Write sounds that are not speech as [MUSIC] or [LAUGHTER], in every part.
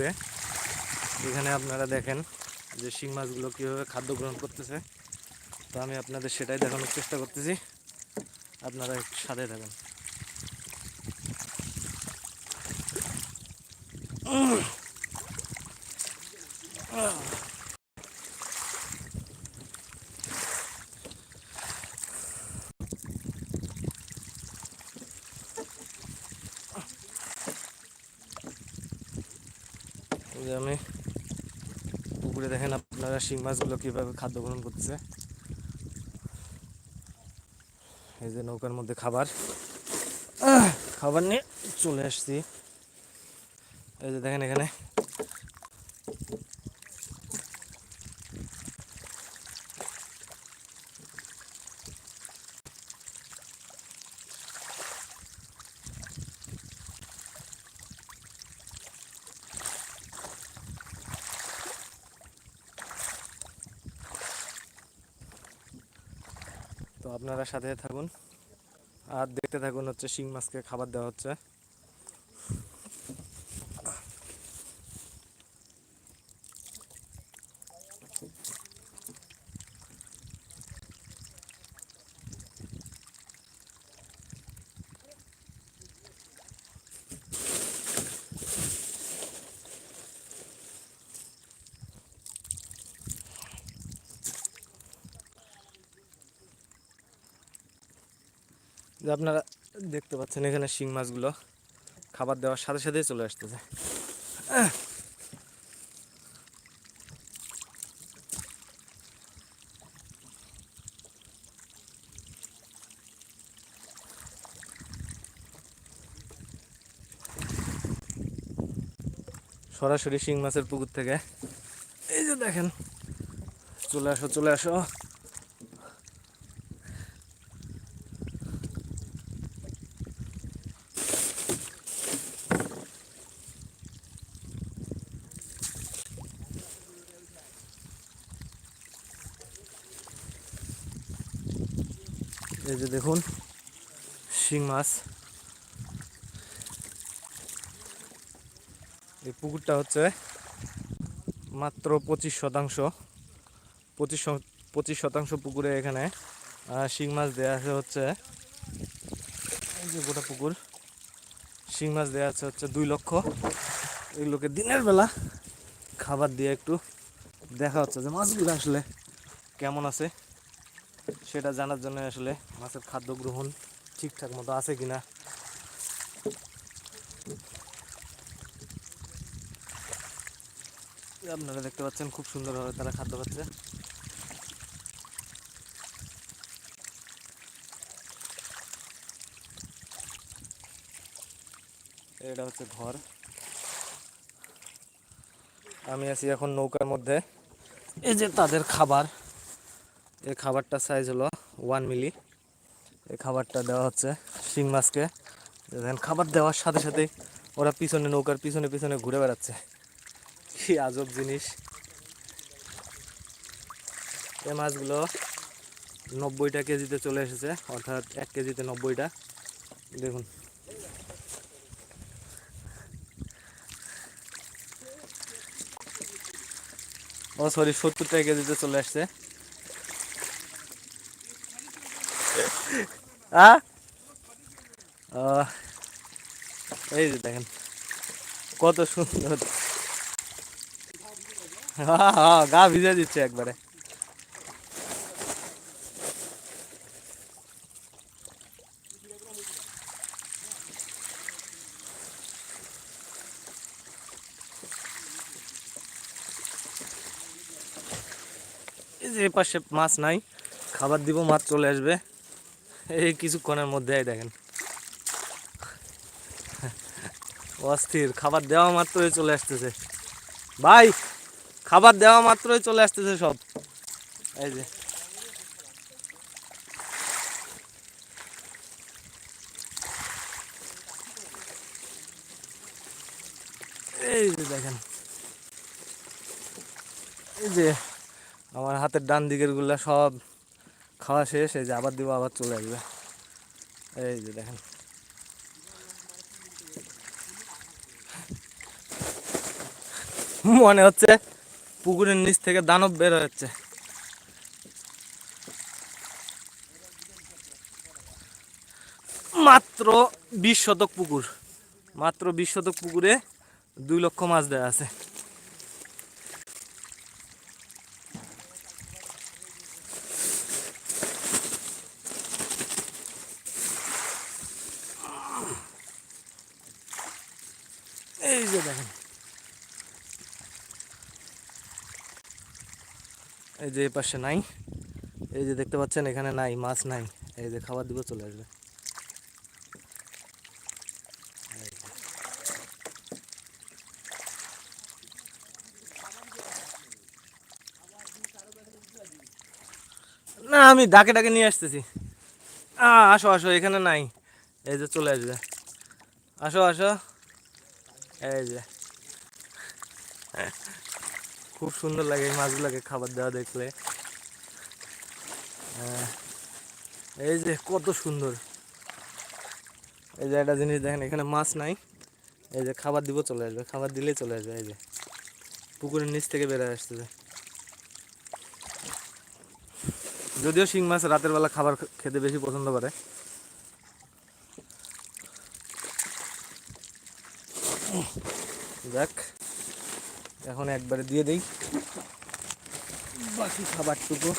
পুকুরে এখানে আপনারা দেখেন যে শিং মাছগুলো কীভাবে খাদ্য গ্রহণ করতেছে। তো আমি আপনাদের সেটাই দেখানোর চেষ্টা করতেছি। আপনারা একটু সাথে থাকুন এই যে আমি পুকুরে দেখেন আপনারা শিং মাছগুলো কীভাবে খাদ্য গ্রহণ করতেছে? এই যে নৌকার মধ্যে খাবার। খাবার নিয়ে চলে আসছি। এই যে দেখেন এখানে তো আপনারা সাথে থাকুন। আর দেখতে থাকুন হচ্ছে শিং মাছকে খাবার দেওয়া হচ্ছে। যে আপনারা দেখতে পাচ্ছেন এখানে শিং মাছগুলো খাবার দেওয়ার সাথে সাথেই চলে আসতেছে। সরাসরি শিং মাছের পুকুর থেকে এই যে দেখেন, চলে আসো চলে আসো। এই যে দেখুন, শিং মাছ। এই পুকুরটা হচ্ছে মাত্র পঁচিশ শতাংশ। পঁচিশ পঁচিশ শতাংশ পুকুরে এখানে শিং মাছ দেওয়া আছে হচ্ছে, এই যে গোটা পুকুর, শিং মাছ দেওয়া আছে হচ্ছে দুই লক্ষ। এগুলোকে দিনের বেলা খাবার দিয়ে একটু দেখা হচ্ছে যে মাছগুলো আসলে কেমন আছে। সেটা জানার জন্য আসলে মাছের খাদ্য গ্রহণ ঠিকঠাক মতো আছে কিনা। আপনারা দেখতে পাচ্ছেন খুব সুন্দরভাবে তারা খাদ্য পাচ্ছে এটা হচ্ছে ঘর। আমি আছি এখন নৌকার মধ্যে। এই যে তাদের খাবার। এই খাবারটা সাইজ হলো ওয়ান মিলি এই খাবারটা দেওয়া হচ্ছে শিং মাছকে। দেখেন, খাবার দেওয়ার সাথে সাথে ওরা পিছনে নৌকার পিছনে পিছনে ঘুরে বেড়াচ্ছে। কি আজব জিনিস। এই মাছগুলো নব্বইটা কেজিতে চলে এসেছে, অর্থাৎ এক কেজিতে নব্বইটা। দেখুন। ও সরি সত্তরটা কেজিতে চলে আসছে। আহ, এই যে দেখেন কত সুন্দর। হ্যাঁ হ্যাঁ গা ভিজে দিচ্ছে একবারে। এই যে পাশে মাছ নাই খাবার দিব মাছ চলে আসবে। এই কিছুক্ষণের মধ্যে দেখেন। অস্থির, খাবার দেওয়া মাত্রই চলে আসতেছে। ভাই, খাবার দেওয়া মাত্রই চলে আসতেছে সব। এই যে। এই যে দেখেন। এই যে, আমার হাতের ডান দিকেরগুলা সব খাওয়া শেষ, এই যে আবার দিব, আবার চলে আসবে। এই যে দেখেন। মনে হচ্ছে পুকুরের নিচ থেকে দানব বের হচ্ছে। মাত্র বিশ শতক পুকুর। মাত্র বিশ শতক পুকুরে দুই লক্ষ মাছ দেওয়া আছে এই যে দেখেন এই যে পাশে নাই। এই যে দেখতে পাচ্ছেন, এখানে নাই, মাছ নাই। এই যে খাবার দিব, চলে আসবে। না, আমি ডাকে ডাকে নিয়ে আসতেছি। আসো আসো, এখানে নাই। এই যে চলে আসবে। আসো আসো। এই যে। খুব সুন্দর লাগে এই মাছগুলোকে খাবার দেওয়া দেখলে। এই যে কত সুন্দর। এই যে একটা জিনিস দেখেন, এখানে মাছ নাই। এই যে খাবার দিব চলে আসবে, খাবার দিলেই চলে আসবে, এই যে। পুকুরের নিচ থেকে বেড়ে আসতেছে। যদিও শিং মাছ রাতের বেলা খাবার খেতে বেশি পছন্দ করে। যাক। এখন একবারে দিয়ে দেই। বাকি খাবারটুকু।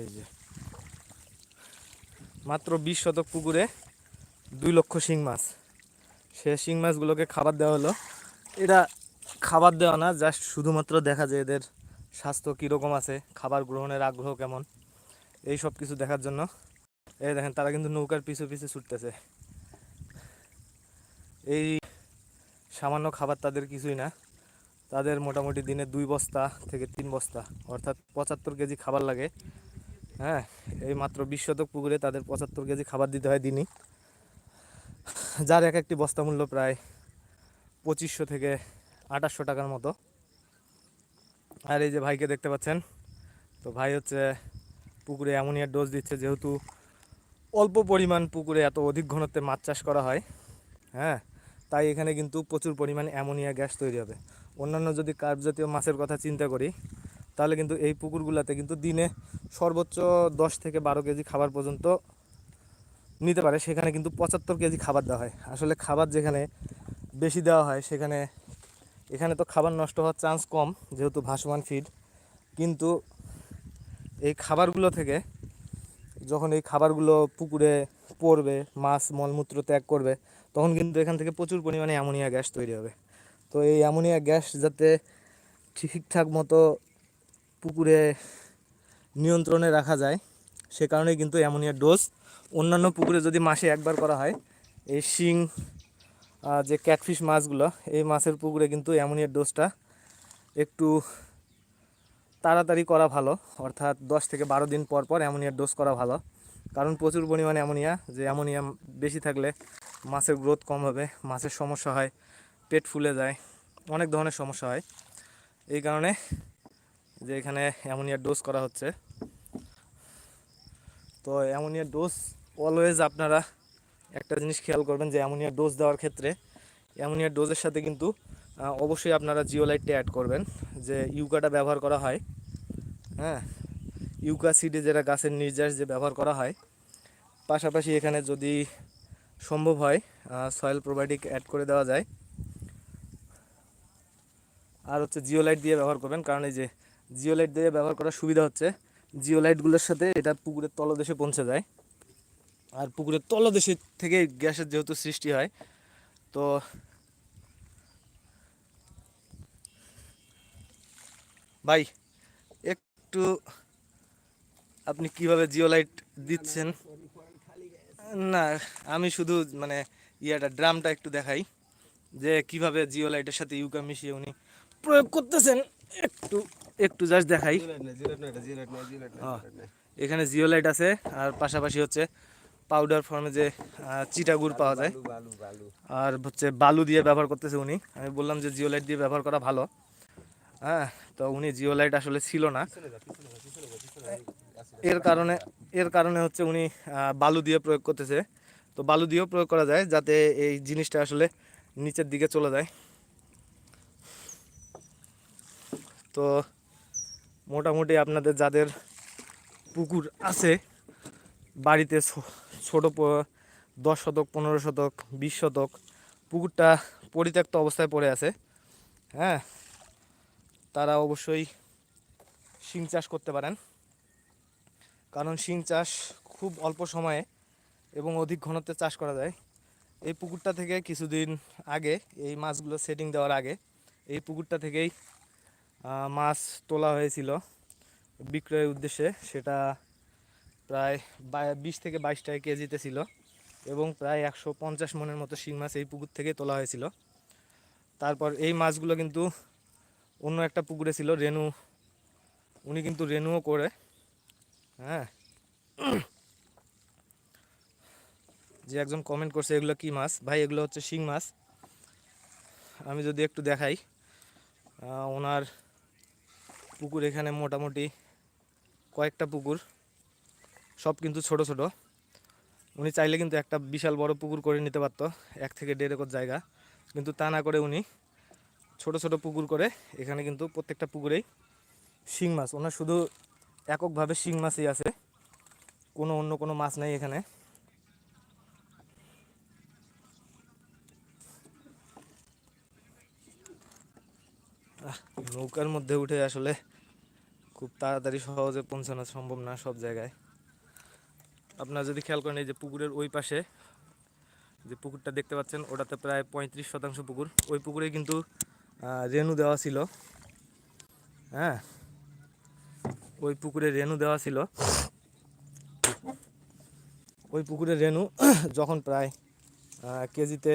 এই যে। মাত্র বিশ শতক পুকুরে দুই লক্ষ শিং মাছ। সে শিং মাছগুলোকে খাবার দেওয়া হলো। এটা খাবার দেওয়া না জাস্ট শুধুমাত্র দেখা যায় এদের স্বাস্থ্য কীরকম আছে, খাবার গ্রহণের আগ্রহ কেমন, এই সব কিছু দেখার জন্য। এই দেখেন, তারা কিন্তু নৌকার পিছু পিছু ছুটতেছে। এই সামান্য খাবার তাদের কিছুই না। তাদের মোটামুটি দিনে দুই বস্তা থেকে তিন বস্তা, অর্থাৎ পঁচাত্তর কেজি খাবার লাগে। হ্যাঁ এই মাত্র বিশ শতক পুকুরে তাদের পঁচাত্তর কেজি খাবার দিতে হয় দিনই। যার এক একটি বস্তা মূল্য প্রায় পঁচিশশো থেকে আঠাশশো টাকার মতো। আর এই যে ভাইকে দেখতে পাচ্ছেন, তো ভাই হচ্ছে পুকুরে অ্যামোনিয়ার ডোজ দিচ্ছে, যেহেতু অল্প পরিমাণ পুকুরে এত অধিক ঘনত্বে মাছ চাষ করা হয় হ্যাঁ তাই এখানে কিন্তু প্রচুর পরিমাণ অ্যামোনিয়া গ্যাস তৈরি হবে। অন্যান্য যদি কার্প জাতীয় মাছের কথা চিন্তা করি, তাহলে কিন্তু এই পুকুরগুলোতে কিন্তু দিনে সর্বোচ্চ দশ থেকে বারো কেজি খাবার পর্যন্ত নিতে পারে, সেখানে কিন্তু পঁচাত্তর কেজি খাবার দেওয়া হয়। আসলে খাবার যেখানে বেশি দেওয়া হয়, সেখানে এখানে তো খাবার নষ্ট হওয়ার চান্স কম, যেহেতু ভাসমান ফিড কিন্তু এই খাবারগুলো থেকে যখন এই খাবারগুলো পুকুরে পড়বে, মাছ, মলমূত্র ত্যাগ করবে, তখন কিন্তু এখান থেকে প্রচুর পরিমাণে অ্যামোনিয়া গ্যাস তৈরি হবে। তো এই অ্যামোনিয়া গ্যাস যাতে ঠিকঠাক মতো পুকুরে নিয়ন্ত্রণে রাখা যায়, সে কারণেই কিন্তু অ্যামোনিয়ার ডোজ অন্যান্য পুকুরে যদি মাসে একবার করা হয়, এই শিং যে ক্যাটফিশ মাছগুলো, এই মাছের পুকুরে কিন্তু অ্যামোনিয়ার ডোজটা একটু তাড়াতাড়ি করা ভালো। অর্থাৎ দশ থেকে বারো দিন পর পর অ্যামোনিয়ার ডোজ করা ভালো। কারণ প্রচুর পরিমাণে অ্যামোনিয়া, যে অ্যামোনিয়া বেশি থাকলে মাছের গ্রোথ কম হবে, মাছের সমস্যা হয়, পেট ফুলে যায়, অনেক ধরনের সমস্যা হয়। এই কারণে যে এখানে অ্যামোনিয়ার ডোজ করা হচ্ছে। তো অ্যামোনিয়ার ডোজ অলওয়েজ আপনারা একটা জিনিস খেয়াল করবেন যে অ্যামোনিয়ার ডোজ দেওয়ার ক্ষেত্রে অ্যামোনিয়ার ডোজের সাথে কিন্তু অবশ্যই আপনারা জিওলাইটটা অ্যাড করবেন, যে ইউকাটা ব্যবহার করা হয়। হ্যাঁ ইউকা সিডে যেটা গাছের নির্যাস যে ব্যবহার করা হয়, পাশাপাশি এখানে যদি সম্ভব হয় সয়েল প্রোবায়োটিক অ্যাড করে দেওয়া যায়। আর হচ্ছে জিওলাইট দিয়ে ব্যবহার করবেন, কারণ এই যে জিওলাইট দিয়ে ব্যবহার করার সুবিধা হচ্ছে জিওলাইটগুলোর সাথে এটা পুকুরের তলদেশে পৌঁছে যায়। আর পুকুরের তলদেশে থেকে গ্যাসের যেহেতু সৃষ্টি হয় তো ভাই একটু আপনি কীভাবে জিওলাইট দিচ্ছেন? না আমি শুধু মানে ইয়াটা ড্রামটা একটু দেখাই যে কীভাবে জিওলাইটের সাথে ইউকা মিশিয়ে উনি প্রয়োগ করতেছেন। একটু একটু জাস্ট দেখাই। এখানে জিওলাইট আছে আর পাশাপাশি হচ্ছে পাউডার ফর্মে যে আহ, চিটাগুড় পাওয়া যায়। আর হচ্ছে বালু দিয়ে ব্যবহার করতেছে উনি। আমি বললাম যে জিওলাইট দিয়ে ব্যবহার করা ভালো। হ্যাঁ তো উনি জিওলাইট আসলে ছিল না। এর কারণে এর কারণে হচ্ছে উনি বালু দিয়ে প্রয়োগ করতেছে। তো বালু দিয়েও প্রয়োগ করা যায় যাতে এই জিনিসটা আসলে নিচের দিকে চলে যায়। তো মোটামুটি আপনাদের যাদের পুকুর আছে বাড়িতে ছোট দশ শতক, পনেরো শতক, বিশ শতক, পুকুরটা পরিত্যক্ত অবস্থায় পড়ে আছে। হ্যাঁ তারা অবশ্যই শিং চাষ করতে পারেন। কারণ শিং চাষ খুব অল্প সময়ে এবং অধিক ঘনত্বে চাষ করা যায়। এই পুকুরটা থেকে কিছুদিন আগে, এই মাছগুলো সেটিং দেওয়ার আগে, এই পুকুরটা থেকেই মাছ তোলা হয়েছিল। বিক্রয়ের উদ্দেশ্যে সেটা প্রায় বিশ থেকে বাইশ টাকা কেজিতে ছিল এবং প্রায় একশো পঞ্চাশ মনের মতো শিং মাছ এই পুকুর থেকে তোলা হয়েছিল। তারপর এই মাছগুলো কিন্তু অন্য একটা পুকুরে ছিল রেনু উনি কিন্তু রেনুও করে। হ্যাঁ। যে একজন কমেন্ট করছে, এগুলো কি মাছ? ভাই, এগুলো হচ্ছে শিং মাছ। আমি যদি একটু দেখাই ওনার পুকুর এখানে মোটামুটি কয়েকটা পুকুর। সব কিন্তু ছোট ছোট। উনি চাইলে কিন্তু একটা বিশাল বড় পুকুর করে নিতে পারতো, এক থেকে দেড় একর জায়গা। কিন্তু তা না করে উনি ছোট ছোট পুকুর করে এখানে কিন্তু প্রত্যেকটা পুকুরেই শিং মাছ। ওনার শুধু এককভাবে শিং মাছই আছে, কোনো অন্য কোনো মাছ নেই এখানে। নৌকার মধ্যে উঠে আসলে খুব তাড়াতাড়ি সহজে পৌঁছানো সম্ভব না সব জায়গায়। আপনারা যদি খেয়াল করেন এই যে পুকুরের ওই পাশে যে পুকুরটা দেখতে পাচ্ছেন, ওটাতে প্রায় পঁয়ত্রিশ শতাংশ পুকুর। ওই পুকুরে কিন্তু রেনু দেওয়া ছিল। হ্যাঁ ওই পুকুরে রেনু দেওয়া ছিল। ওই পুকুরে রেনু [CLEARS THROAT] যখন প্রায় কেজিতে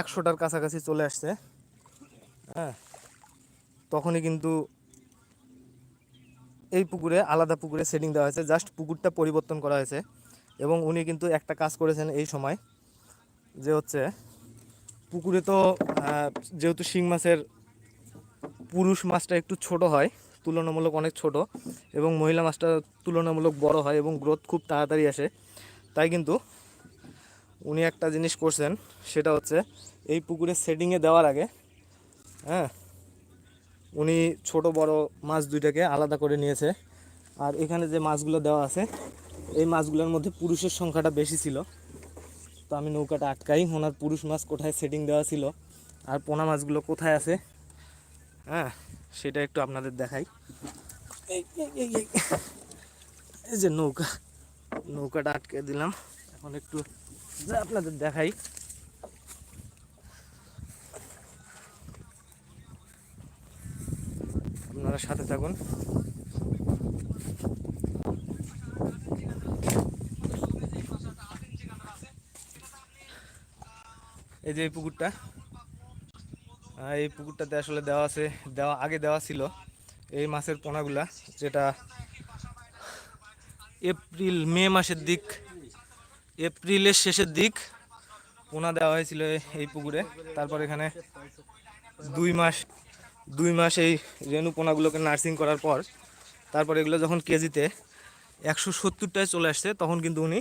একশোটার কাছাকাছি চলে আসছে হ্যাঁ তখনই কিন্তু এই পুকুরে, আলাদা পুকুরে সেটিং দেওয়া হয়েছে। জাস্ট পুকুরটা পরিবর্তন করা হয়েছে। এবং উনি কিন্তু একটা কাজ করেছেন এই সময়, যে হচ্ছে পুকুরে তো যেহেতু শিং মাছের পুরুষ মাছটা একটু ছোট হয়, তুলনামূলক অনেক ছোট, এবং মহিলা মাছটা তুলনামূলক বড় হয় এবং গ্রোথ খুব তাড়াতাড়ি আসে, তাই কিন্তু উনি একটা জিনিস করছেন, সেটা হচ্ছে এই পুকুরে সেটিংয়ে দেওয়ার আগে হ্যাঁ উনি ছোট বড় মাছ দুইটাকে আলাদা করে নিয়েছে। আর এখানে যে মাছগুলো দেওয়া আছে, এই মাছগুলোর মধ্যে পুরুষের সংখ্যাটা বেশি ছিল। তো আমি নৌকাটা আটকাই, ওনার পুরুষ মাছ কোথায় সেটিং দেওয়া ছিল আর পোনা মাছগুলো কোথায় আছে? হ্যাঁ সেটা একটু আপনাদের দেখাই। এই যে নৌকা, নৌকাটা আটকে দিলাম। এখন একটু আপনাদের দেখাই। আপনারা সাথে থাকুন। এই যে এই পুকুরটা এই পুকুরটাতে আসলে দেওয়া আছে, দেওয়া আগে দেওয়া ছিল এই মাছের পোনাগুলা, যেটা এপ্রিল, মে মাসের দিক, এপ্রিলের শেষের দিক পোনা দেওয়া হয়েছিল এই পুকুরে। তারপর এখানে দুই মাস দুই মাস এই রেণু পোনাগুলোকে নার্সিং করার পর, তারপর এগুলো যখন কেজিতে একশো সত্তরটায় চলে আসছে, তখন কিন্তু উনি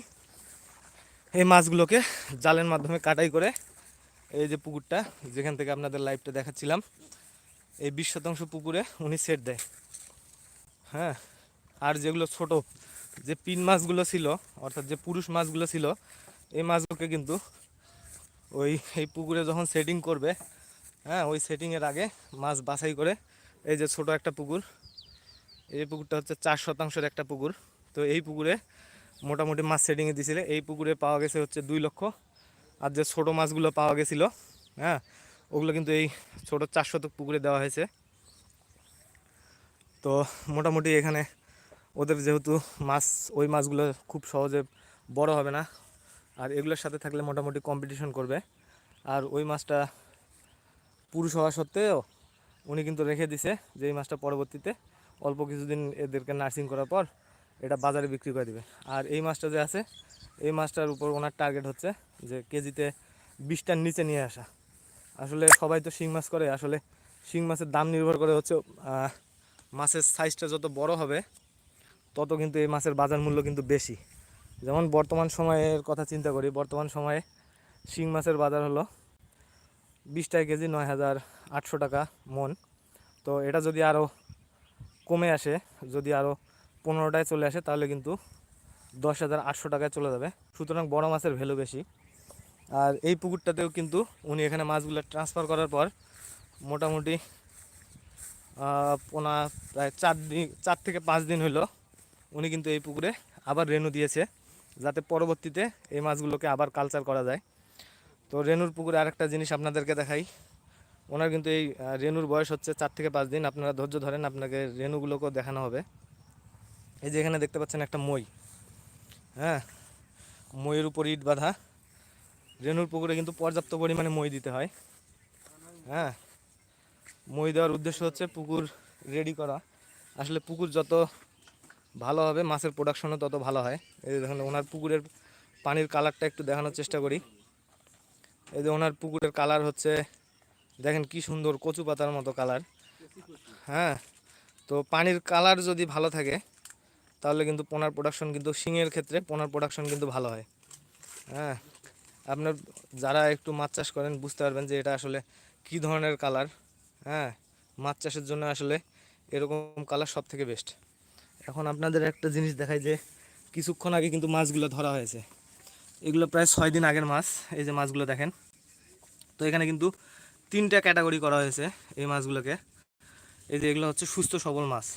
এই মাছগুলোকে জালের মাধ্যমে কাটাই করে এই যে পুকুরটা, যেখান থেকে আপনাদের লাইভটা দেখাচ্ছিলাম, এই বিশ শতাংশ পুকুরে উনি সেট দেয়। হ্যাঁ আর যেগুলো ছোট, যে পিন মাছগুলো ছিল, অর্থাৎ যে পুরুষ মাছগুলো ছিল, এই মাছগুলোকে কিন্তু ওই, এই পুকুরে যখন সেটিং করবে হ্যাঁ ওই সেটিংয়ের আগে মাছ বাছাই করে এই যে ছোট একটা পুকুর। এই পুকুরটা হচ্ছে চার শতাংশের একটা পুকুর। তো এই পুকুরে মোটামুটি মাছ সেটিংয়ে দিয়েছিল এই পুকুরে পাওয়া গেছে হচ্ছে দুই লক্ষ। আর যে ছোটো মাছগুলো পাওয়া গেছিল হ্যাঁ ওগুলো কিন্তু এই ছোট চার শতক পুকুরে দেওয়া হয়েছে। তো মোটামুটি এখানে ওদের যেহেতু মাছ, ওই মাছগুলো খুব সহজে বড় হবে না। আর এগুলোর সাথে থাকলে মোটামুটি কম্পিটিশন করবে। আর ওই মাছটা পুরুষ হওয়া সত্ত্বেও উনি কিন্তু রেখে দিছে যে এই মাছটা পরবর্তীতে অল্প কিছুদিন এদেরকে নার্সিং করার পর এটা বাজারে বিক্রি করে দিবে। আর এই মাছটা যে আছে, এই মাছটার উপর ওনার টার্গেট হচ্ছে যে কেজিতে বিশটার নিচে নিয়ে আসা। আসলে সবাই তো শিং মাছ করে, আসলে শিং মাছের দাম নির্ভর করে হচ্ছে মাছের সাইজটা যত বড় হবে, তত কিন্তু এই মাছের বাজার মূল্য কিন্তু বেশি। যেমন বর্তমান সময়ের কথা চিন্তা করি, বর্তমান সময়ে শিং মাছের বাজার হলো বিশ টাকা কেজি নয় হাজার আটশো টাকা মন। তো এটা যদি আরও কমে আসে, যদি আরও পনেরোটায় চলে আসে, তাহলে কিন্তু দশ হাজার আটশো টাকায় চলে যাবে। সুতরাং বড় মাছের ভ্যালু বেশি। আর এই পুকুরটাতেও কিন্তু উনি এখানে মাছগুলো ট্রান্সফার করার পর মোটামুটি পোনা প্রায় চার দিন, চার থেকে পাঁচ দিন হলো উনি কিন্তু এই পুকুরে আবার রেনু দিয়েছে, যাতে পরবর্তীতে এই মাছগুলোকে আবার কালচার করা যায়। তো রেনুর পুকুরে আরেকটা জিনিস আপনাদেরকে দেখাই। ওনার কিন্তু এই রেনুর বয়স হচ্ছে চার থেকে পাঁচ দিন। আপনারা ধৈর্য ধরেন, আপনাকে রেনুগুলোকেও দেখানো হবে। এই যে এখানে দেখতে পাচ্ছেন একটা মই। হ্যাঁ মইয়ের উপর ইট বাঁধা। রেনুর পুকুরে কিন্তু পর্যাপ্ত পরিমাণে মই দিতে হয়। হ্যাঁ মই দেওয়ার উদ্দেশ্য হচ্ছে পুকুর রেডি করা। আসলে পুকুর যত ভালো হবে, মাছের প্রোডাকশনও তত ভালো হয়। এই দেখুন, ওনার পুকুরের পানির কালারটা একটু দেখানোর চেষ্টা করি। এই যে ওনার পুকুরের কালার হচ্ছে, দেখেন কি সুন্দর কচু পাতার মতো কালার। হ্যাঁ তো পানির কালার যদি ভালো থাকে, তাহলে কিন্তু পোনার প্রোডাকশন কিন্তু শিঙের ক্ষেত্রে পোনার প্রোডাকশন কিন্তু ভালো হয়। হ্যাঁ আপনার যারা একটু মাছ চাষ করেন বুঝতে পারবেন যে এটা আসলে কি ধরনের কালার। হ্যাঁ মাছ চাষের জন্য আসলে এরকম কালার সব থেকে বেস্ট এখন আপনাদের একটা জিনিস দেখাই যে, কিছুক্ষণ আগে কিন্তু মাছগুলো ধরা হয়েছে। এগুলো প্রায় ছয় দিন আগের মাছ, এই যে মাছগুলো দেখেন। তো এখানে কিন্তু তিনটা ক্যাটাগরি করা হয়েছে এই মাছগুলোকে। এই যে এগুলো হচ্ছে সুস্থ সবল মাছ।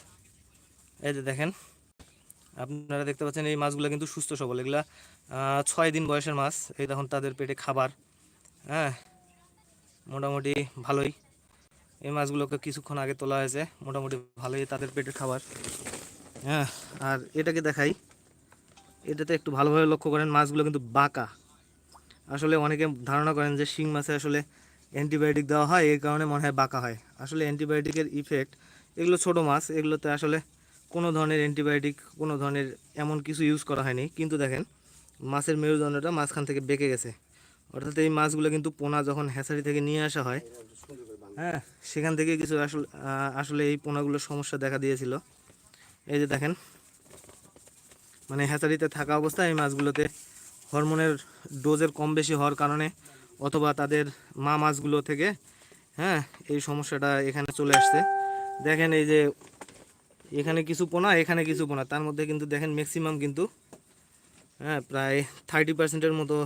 এই যে দেখেন, আপনারা দেখতে পাচ্ছেন এই মাছগুলো কিন্তু সুস্থ সবল। এগুলা ছয় দিন বয়সের মাছ। এই দেখুন, তাদের পেটে খাবার। হ্যাঁ মোটামুটি ভালোই। এই মাছগুলোকে কিছুক্ষণ আগে তোলা হয়েছে। মোটামুটি ভালোই তাদের পেটের খাবার। হ্যাঁ আর এটাকে দেখাই। এটাতে একটু ভালোভাবে লক্ষ্য করেন, মাছগুলো কিন্তু বাঁকা। আসলে অনেকে ধারণা করেন যে শিং মাছে আসলে অ্যান্টিবায়োটিক দেওয়া হয়, এই কারণে মনে হয় বাঁকা হয়। আসলে অ্যান্টিবায়োটিকের ইফেক্ট এগুলো ছোট মাছ, এগুলোতে আসলে কোনো ধরনের অ্যান্টিবায়োটিক, কোনো ধরনের এমন কিছু ইউজ করা হয়নি। কিন্তু দেখেন, মাছের মেরুদণ্ডটা মাঝখান থেকে বেঁকে গেছে। অর্থাৎ এই মাছগুলো কিন্তু পোনা যখন হ্যাচারি থেকে নিয়ে আসা হয় হ্যাঁ সেখান থেকে কিছু আসলে আসলে এই পোনাগুলোর সমস্যা দেখা দিয়েছিল। এই যে দেখেন মানে হ্যাচারিতে থাকা অবস্থায় এই মাছগুলোতে হরমোনের ডোজের কম বেশি হওয়ার কারণে অথবা তাদের মা মাছগুলো থেকে হ্যাঁ এই সমস্যাটা এখানে চলে আসছে। দেখেন এই যে এখানে কিছু পোনা, এখানে কিছু পোনা। তার মধ্যে কিন্তু দেখেন ম্যাক্সিমাম কিন্তু হ্যাঁ প্রায় থার্টি পার্সেন্টের মতো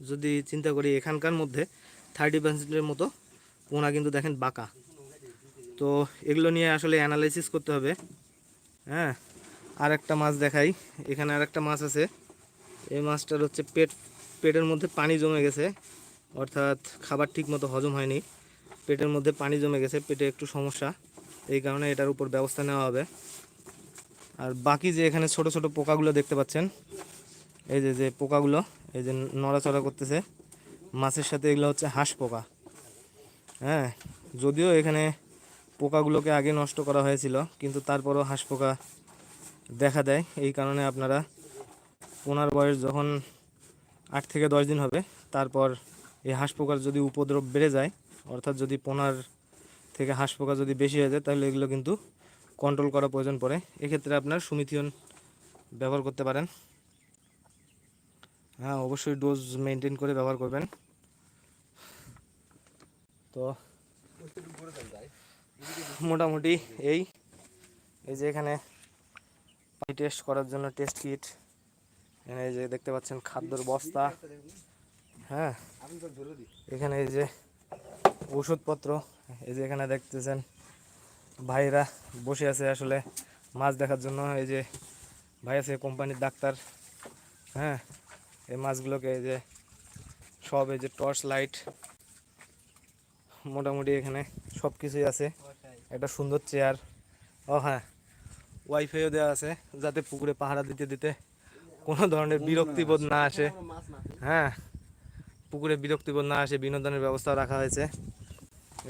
যদি চিন্তা করি এখানকার মধ্যে থার্টি পার্সেন্টের মতো পোনা কিন্তু দেখেন বাঁকা। তো এগুলো নিয়ে আসলে অ্যানালাইসিস করতে হবে হ্যাঁ। আর একটা মাছ দেখাই। এখানে আর একটা মাছ আছে। এই মাছটার হচ্ছে পেট, পেটের মধ্যে পানি জমে গেছে। অর্থাৎ খাবার ঠিক মতো হজম হয়নি। পেটের মধ্যে পানি জমে গেছে, পেটে একটু সমস্যা। এই কারণে এটার উপর ব্যবস্থা নেওয়া হবে। আর বাকি যে এখানে ছোট ছোট পোকাগুলো দেখতে পাচ্ছেন, এই যে যে পোকাগুলো, এই যে নড়াচড়া করতেছে, মাছের সাথে এগুলো হচ্ছে হাঁস পোকা। হ্যাঁ যদিও এখানে পোকাগুলোকে আগে নষ্ট করা হয়েছিল, কিন্তু তারপরও হাঁস পোকা দেখা দেয়। এই কারণে আপনারা পোনার বয়স যখন আট থেকে দশ দিন হবে, তারপর এই হাঁস পোকার যদি উপদ্রব বেড়ে যায়, অর্থাৎ যদি পোনার থেকে হাঁস পোকা যদি বেশি হয়ে যায়, তাহলে এগুলো কিন্তু কন্ট্রোল করা প্রয়োজন পড়ে। এক্ষেত্রে আপনার সুমিথিয়ন ব্যবহার করতে পারেন। হ্যাঁ অবশ্যই ডোজ মেনটেন করে ব্যবহার করবেন। তো মোটামুটি এই এই যে এখানে টেস্ট করার জন্য টেস্ট কিট এখানে এই যে দেখতে পাচ্ছেন খাদ্যর বস্তা। হ্যাঁ এখানে এই যে ওষুধপত্র। এই যে এখানে দেখতেছেন ভাইরা বসে আছে আসলে মাছ দেখার জন্য। এই যে ভাই আছে কোম্পানির ডাক্তার। হ্যাঁ এই মাছগুলোকে এই যে সব এই যে টর্চ লাইট মোটামুটি এখানে সব কিছুই আছে একটা সুন্দর চেয়ার ও হ্যাঁ ওয়াইফাইও দেওয়া আছে, যাতে পুকুরে পাহারা দিতে দিতে কোনো ধরনের বিরক্তিবোধ না আসে। হ্যাঁ পুকুরে বিরক্তিবোধ না আসে, বিনোদনের ব্যবস্থা রাখা হয়েছে।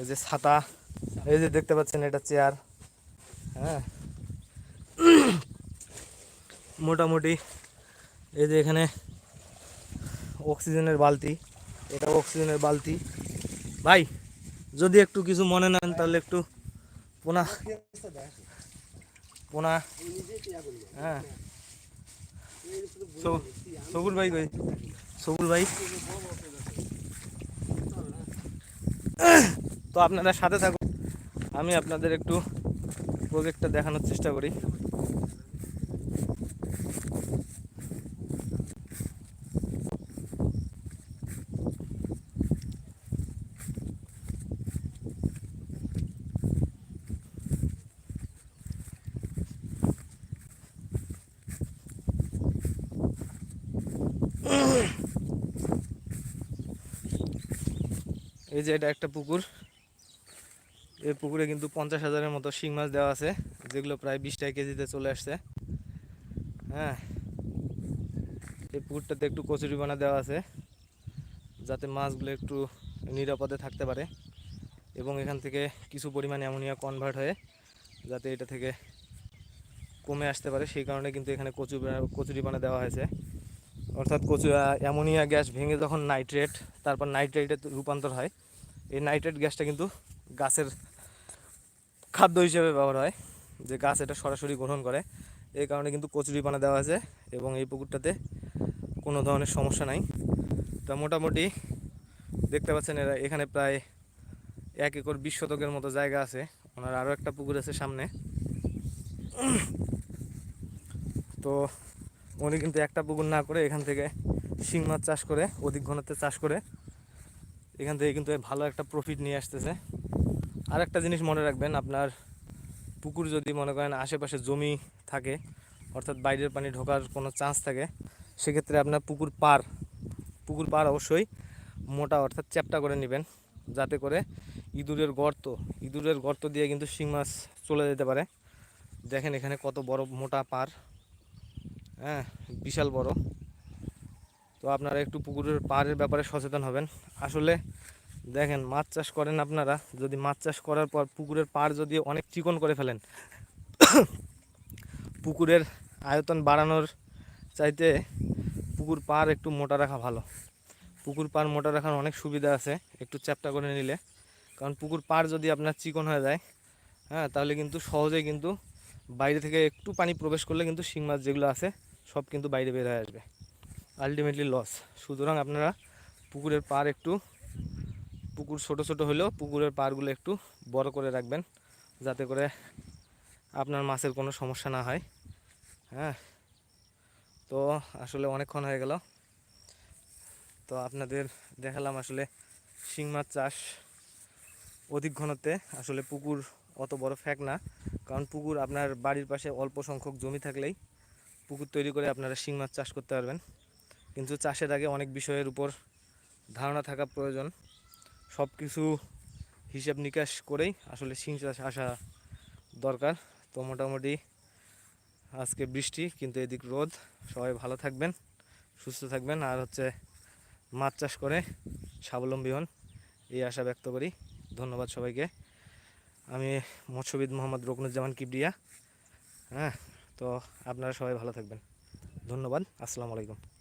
এই যে ছাতা, এই যে দেখতে পাচ্ছেন এটা চেয়ার। হ্যাঁ মোটামুটি এই যে এখানে অক্সিজেনের বালতি এটা অক্সিজেনের বালতি। ভাই, যদি একটু কিছু মনে নেন তাহলে একটু পোনা পোনা। হ্যাঁ। সবুল ভাই কই? সবুল ভাই। তো আপনারা সাথে থাকুন। আমি আপনাদের একটু প্রজেক্টটা দেখানোর চেষ্টা করি। এই যে এটা একটা পুকুর। এই পুকুরে কিন্তু পঞ্চাশ হাজারের মতো শিং মাছ দেওয়া আছে, যেগুলো প্রায় বিশ টাকা কেজিতে চলে আসছে। হ্যাঁ এই পুকুরটাতে একটু কচুরিপানা দেওয়া আছে, যাতে মাছগুলো একটু নিরাপদে থাকতে পারে। এবং এখান থেকে কিছু পরিমাণ অ্যামোনিয়া কনভার্ট হয়ে যাতে এটা থেকে কমে আসতে পারে, সেই কারণে কিন্তু এখানে কচু কচুরিপানা দেওয়া হয়েছে। অর্থাৎ কচু অ্যামোনিয়া গ্যাস ভেঙে যখন নাইট্রেট, তারপর নাইট্রেটে রূপান্তর হয় এই নাইট্রেট গ্যাসটা কিন্তু গাছের খাদ্য হিসেবে ব্যবহার হয়। যে গাছ এটা সরাসরি গ্রহণ করে। এই কারণে কিন্তু কচুরিপানা দেওয়া আছে এবং এই পুকুরটাতে কোনো ধরনের সমস্যা নাই। তা মোটামুটি দেখতে পাচ্ছেন এরা এখানে প্রায় এক একর বিশ শতকের মতো জায়গা আছে। ওনার আরও একটা পুকুর আছে সামনে। তো উনি কিন্তু একটা পুকুর না করে এখান থেকে শিং মাছ চাষ করে, অধিক ঘনত্বে চাষ করে এখান থেকে কিন্তু ভালো একটা প্রফিট নিয়ে আসতেছে। আর একটা জিনিস মনে রাখবেন, আপনার পুকুর যদি মনে করেন আশেপাশে জমি থাকে, অর্থাৎ বাইরের পানি ঢোকার কোনো চান্স থাকে, সেক্ষেত্রে আপনার পুকুর পার পুকুর পার অবশ্যই মোটা অর্থাৎ চ্যাপটা করে নেবেন, যাতে করে ইঁদুরের গর্ত ইঁদুরের গর্ত দিয়ে কিন্তু শিং মাছ চলে যেতে পারে। দেখেন এখানে কত বড় মোটা পার হ্যাঁ বিশাল বড়। তো আপনারা একটু পুকুরের পাড়ের ব্যাপারে সচেতন হবেন। আসলে দেখেন, মাছ চাষ করেন আপনারা, যদি মাছ চাষ করার পর পুকুরের পাড় যদি অনেক চিকন করে ফেলেন, [COUGHS] পুকুরের আয়তন বাড়ানোর চাইতে পুকুর পাড় একটু মোটা রাখা ভালো। পুকুর পাড় মোটা রাখার অনেক সুবিধা আছে, একটু চ্যাপটা করে নিলে। কারণ পুকুর পাড় যদি আপনার চিকন হয়ে যায় হ্যাঁ তাহলে কিন্তু সহজেই কিন্তু বাইরে থেকে একটু পানি প্রবেশ করলে কিন্তু শিং মাছ যেগুলো আছে, সব কিন্তু বাইরে বের হয়ে আসবে। আলটিমেটলি লস সুতরাং আপনারা পুকুরের পার একটু, পুকুর ছোট ছোট হলেও পুকুরের পারগুলো একটু বড় করে রাখবেন, যাতে করে আপনার মাছের কোনো সমস্যা না হয়। হ্যাঁ তো আসলে অনেকক্ষণ হয়ে গেল। তো আপনাদের দেখালাম আসলে শিং মাছ চাষ অধিক ঘনত্বে আসলে পুকুর অত বড় ফ্যাক না, কারণ পুকুর আপনার বাড়ির পাশে অল্প সংখ্যক জমি থাকলেই পুকুর তৈরি করে আপনারা শিং মাছ চাষ করতে পারবেন। কিন্তু চাষের আগে অনেক বিষয়ের উপর ধারণা থাকা প্রয়োজন। সব কিছু হিসাব নিকাশ করেই আসলে শিং চাষ আসা দরকার। তো মোটামুটি আজকে বৃষ্টি, কিন্তু এদিক রোদ। সবাই ভালো থাকবেন, সুস্থ থাকবেন, আর হচ্ছে মাছ চাষ করে স্বাবলম্বী হন। এই আশা ব্যক্ত করি। ধন্যবাদ সবাইকে। আমি মৎস্যবিদ মোহাম্মদ রকনুজ্জামান কিবরিয়া। হ্যাঁ তো আপনারা সবাই ভালো থাকবেন। ধন্যবাদ। আসসালামু আলাইকুম।